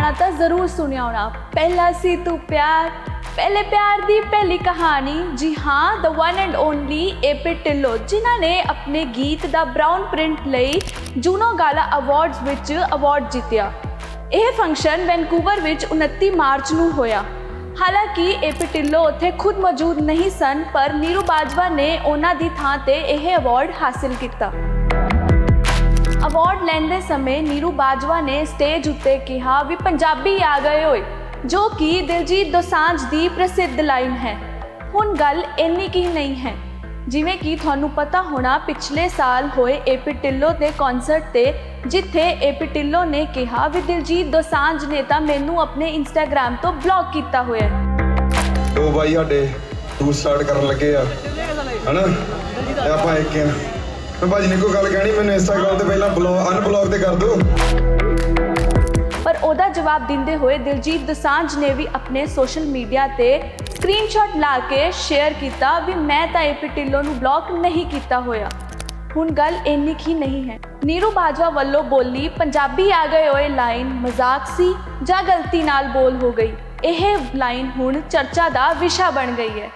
ਗਾਣਾ ਤਾਂ ਜ਼ਰੂਰ ਸੁਣਿਆ ਹੋਣਾ। ਪਹਿਲਾ ਸੀ ਤੂੰ ਪਿਆਰ, ਪਹਿਲੇ ਪਿਆਰ ਦੀ ਪਹਿਲੀ ਕਹਾਣੀ। ਜੀ ਹਾਂ the one and only A P Dhillon ਜਿਨ੍ਹਾਂ ਨੇ ਆਪਣੇ ਗੀਤ ਦਾ ਬ੍ਰਾਊਨ ਪ੍ਰਿੰਟ ਲਈ ਜੂਨੋ ਗਾਲਾ ਅਵਾਰਡਸ ਵਿੱਚ ਅਵਾਰਡ ਜਿੱਤਿਆ। ਇਹ ਫੰਕਸ਼ਨ ਵੈਨਕੂਵਰ ਵਿੱਚ 29 ਮਾਰਚ ਨੂੰ ਹੋਇਆ। ਹਾਲਾਂਕਿ ਏਪੀ ਢਿੱਲੋਂ ਉੱਥੇ ਖੁਦ ਮੌਜੂਦ ਨਹੀਂ ਸਨ, ਪਰ ਨੀਰੂ ਬਾਜਵਾ ਨੇ ਉਹਨਾਂ ਦੀ ਥਾਂ ਤੇ ਇਹ ਅਵਾਰਡ ਹਾਸਿਲ ਕੀਤਾ। ਅਵਾਰਡ ਲੈਂਦੇ ਸਮੇਂ ਨੀਰੂ ਬਾਜਵਾ ਨੇ ਸਟੇਜ ਉੱਤੇ ਕਿਹਾ ਵੀ ਪੰਜਾਬੀ ਆ ਗਏ ਓਏ, ਜੋ ਕਿ ਦਿਲਜੀਤ ਦੋਸਾਂਝ ਦੀ ਪ੍ਰਸਿੱਧ ਲਾਈਨ ਹੈ। ਹੁਣ ਗੱਲ ਇੰਨੀ ਕੀ ਨਹੀਂ ਹੈ। ਜਿਵੇਂ ਕਿ ਤੁਹਾਨੂੰ ਪਤਾ ਹੋਣਾ, ਪਿਛਲੇ ਸਾਲ ਹੋਏ ਏਪੀ ਢਿੱਲੋਂ ਦੇ ਕਨਸਰਟ ਤੇ, ਜਿੱਥੇ ਏਪੀ ਢਿੱਲੋਂ ਨੇ ਕਿਹਾ ਵੀ ਦਿਲਜੀਤ ਦੋਸਾਂਝ ਨੇ ਤਾਂ ਮੈਨੂੰ ਆਪਣੇ ਇੰਸਟਾਗ੍ਰam ਤੋਂ ਬਲੌਕ ਕੀਤਾ ਹੋਇਆ ਹੈ। ਉਹ ਬਾਈ, ਸਾਡੇ ਟੂਰ ਸਟਾਰਟ ਕਰਨ ਲੱਗੇ ਆ। ਹਨਾ? ਤੇ ਆਪਾਂ ਇੱਕ ਆ। ਮੈਂ ਭਾਜੀ ਨੇ ਕੋਈ ਗੱਲ ਕਹਿਣੀ, ਮੈਨੂੰ ਇੰਸਟਾਗ੍ਰਾਮ ਤੇ ਪਹਿਲਾਂ ਬਲੌਗ ਅਨਬਲੌਕ ਤੇ ਕਰ ਦਿਓ। ਪਰ ਉਹਦਾ ਜਵਾਬ ਦਿੰਦੇ ਹੋਏ ਦਿਲਜੀਤ ਦੋਸਾਂਝ ਨੇ ਵੀ ਆਪਣੇ ਸੋਸ਼ਲ ਮੀਡੀਆ ਤੇ ਸਕਰੀਨਸ਼ਾਟ ਲਾ ਕੇ ਸ਼ੇਅਰ ਕੀਤਾ ਵੀ ਮੈਂ ਤਾਂ ਏਪੀ ਢਿੱਲੋਂ ਨੂੰ ਬਲੌਕ ਨਹੀਂ ਕੀਤਾ ਹੋਇਆ। ਹੁਣ ਗੱਲ ਇੰਨੀ ਹੀ ਨਹੀਂ ਹੈ। ਨੀਰੂ ਬਾਜਵਾ ਵੱਲੋਂ ਬੋਲੀ, ਪੰਜਾਬੀ ਆ ਗਏ ਓਏ ਲਾਈਨ ਮਜ਼ਾਕ ਸੀ ਜਾਂ ਗਲਤੀ ਨਾਲ ਬੋਲ ਹੋ ਗਈ? ਇਹ ਲਾਈਨ ਹੁਣ ਚਰਚਾ ਦਾ ਵਿਸ਼ਾ ਬਣ ਗਈ ਹੈ।